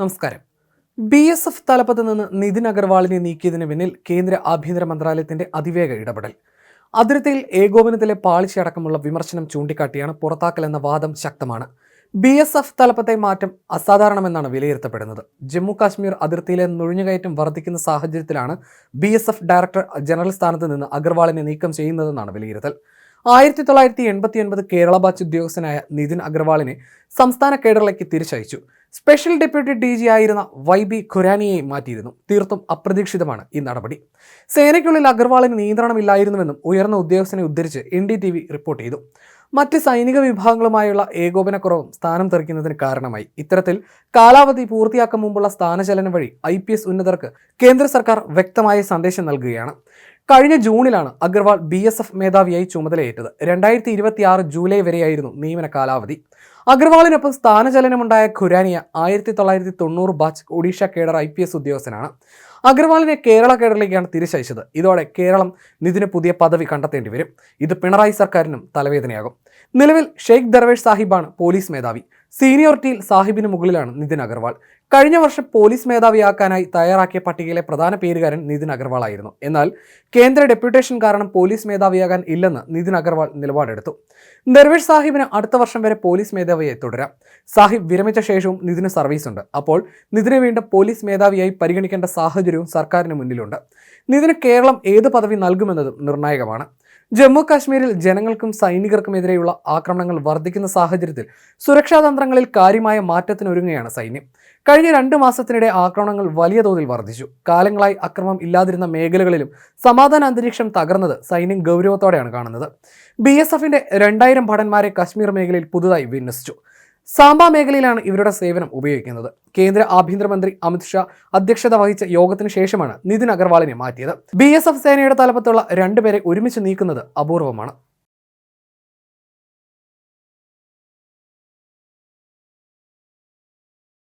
നമസ്കാരം. B S F തലപ്പത്ത് നിന്ന് നിതിൻ അഗർവാളിനെ നീക്കിയതിന് പിന്നിൽ കേന്ദ്ര ആഭ്യന്തര മന്ത്രാലയത്തിന്റെ അതിവേഗ ഇടപെടൽ. അതിർത്തിയിൽ ഏകോപനത്തിലെ പാളിച്ചയടക്കമുള്ള വിമർശനം ചൂണ്ടിക്കാട്ടിയാണ് പുറത്താക്കൽ എന്ന വാദം ശക്തമാണ്. ബി എസ് എഫ് തലപ്പത്തെ മാറ്റം അസാധാരണമെന്നാണ് വിലയിരുത്തപ്പെടുന്നത്. ജമ്മു കാശ്മീർ അതിർത്തിയിലെ നുഴഞ്ഞുകയറ്റം വർദ്ധിക്കുന്ന സാഹചര്യത്തിലാണ് B S F director general സ്ഥാനത്ത് നിന്ന് അഗർവാളിനെ നീക്കം ചെയ്യുന്നതെന്നാണ് വിലയിരുത്തൽ. ആയിരത്തി തൊള്ളായിരത്തി എൺപത്തി ഒൻപത് കേരള ബാച്ച് ഉദ്യോഗസ്ഥനായ നിതിൻ അഗർവാളിനെ സംസ്ഥാന കേഡറിലേക്ക് തിരിച്ചയച്ചു. സ്പെഷ്യൽ ഡെപ്യൂട്ടി ഡി ജി ആയിരുന്ന വൈ ബി ഖുരാനിയെ മാറ്റിയിരുന്നു. തീർത്തും അപ്രതീക്ഷിതമാണ് ഈ നടപടി. സേനയ്ക്കുള്ളിൽ അഗർവാളിന് നിയന്ത്രണമില്ലായിരുന്നുവെന്നും ഉയർന്ന ഉദ്യോഗസ്ഥനെ ഉദ്ധരിച്ച് N D T V report ചെയ്തു. മറ്റ് സൈനിക വിഭാഗങ്ങളുമായുള്ള ഏകോപനക്കുറവും സ്ഥാനം തെറിക്കുന്നതിന് കാരണമായി. ഇത്തരത്തിൽ കാലാവധി പൂർത്തിയാക്കും മുമ്പുള്ള സ്ഥാനചലനം വഴി ഐ പി എസ് ഉന്നതർക്ക് കേന്ദ്ര സർക്കാർ വ്യക്തമായ സന്ദേശം നൽകുകയാണ്. കഴിഞ്ഞ ജൂണിലാണ് അഗർവാൾ ബി എസ് എഫ് മേധാവിയായി ചുമതലയേറ്റത്. രണ്ടായിരത്തി ഇരുപത്തി ആറ് ജൂലൈ വരെയായിരുന്നു നിയമന കാലാവധി. അഗർവാളിനൊപ്പം സ്ഥാനചലനമുണ്ടായ ഖുരാനിയ ആയിരത്തി തൊള്ളായിരത്തി തൊണ്ണൂറ് batch Odisha cadre I P S ഉദ്യോഗസ്ഥനാണ്. അഗർവാളിനെ കേരള കേഡറിലേക്കാണ് തിരിച്ചയച്ചത്. ഇതോടെ കേരളം നിതിന് പുതിയ പദവി കണ്ടെത്തേണ്ടി വരും. ഇത് പിണറായി സർക്കാരിനും തലവേദനയാകും. നിലവിൽ ഷെയ്ഖ് ദർവേഷ് സാഹിബാണ് പോലീസ് മേധാവി. സീനിയോറിറ്റിയിൽ സാഹിബിന് മുകളിലാണ് നിതിൻ അഗർവാൾ. കഴിഞ്ഞ വർഷം പോലീസ് മേധാവിയാക്കാനായി തയ്യാറാക്കിയ പട്ടികയിലെ പ്രധാന പേരുകാരൻ നിതിൻ അഗർവാൾ ആയിരുന്നു എന്നാൽ കേന്ദ്ര ഡെപ്യൂട്ടേഷൻ കാരണം പോലീസ് മേധാവിയാകാൻ ഇല്ലെന്ന് നിതിൻ അഗർവാൾ നിലപാടെടുത്തു. ദർവേഷ് സാഹിബിന് അടുത്ത വർഷം വരെ പോലീസ് മേധാവിയായി തുടരാം. സാഹിബ് വിരമിച്ച ശേഷവും നിതിന് സർവീസ് ഉണ്ട് അപ്പോൾ നിതിന് വീണ്ടും പോലീസ് മേധാവിയായി പരിഗണിക്കേണ്ട സാഹചര്യവും സർക്കാരിന് മുന്നിലുണ്ട്. നിതിന് കേരളം ഏത് പദവി നൽകുമെന്നതും നിർണായകമാണ്. ജമ്മു കാശ്മീരിൽ ജനങ്ങൾക്കും സൈനികർക്കുമെതിരെയുള്ള ആക്രമണങ്ങൾ വർദ്ധിക്കുന്ന സാഹചര്യത്തിൽ സുരക്ഷാതന്ത്രങ്ങളിൽ കാര്യമായ മാറ്റത്തിനൊരുങ്ങുകയാണ് സൈന്യം. കഴിഞ്ഞ രണ്ട് മാസത്തിനിടെ ആക്രമണങ്ങൾ വലിയ തോതിൽ വർദ്ധിച്ചു. കാലങ്ങളായി അക്രമം ഇല്ലാതിരുന്ന മേഖലകളിലും സമാധാന അന്തരീക്ഷം തകർന്നത് സൈന്യം ഗൗരവത്തോടെയാണ് കാണുന്നത്. ബി എസ് എഫിന്റെ രണ്ടായിരം ഭടന്മാരെ കശ്മീർ മേഖലയിൽ പുതുതായി വിന്യസിച്ചു. സാമ്പ മേഖലയിലാണ് ഇവരുടെ സേവനം ഉപയോഗിക്കുന്നത്. കേന്ദ്ര ആഭ്യന്തരമന്ത്രി അമിത്ഷാ അധ്യക്ഷത വഹിച്ച യോഗത്തിന് ശേഷമാണ് നിതിൻ അഗർവാളിനെ മാറ്റിയത്. ബി സേനയുടെ തലപ്പത്തുള്ള രണ്ടുപേരെ ഒരുമിച്ച് നീക്കുന്നത് അപൂർവമാണ്.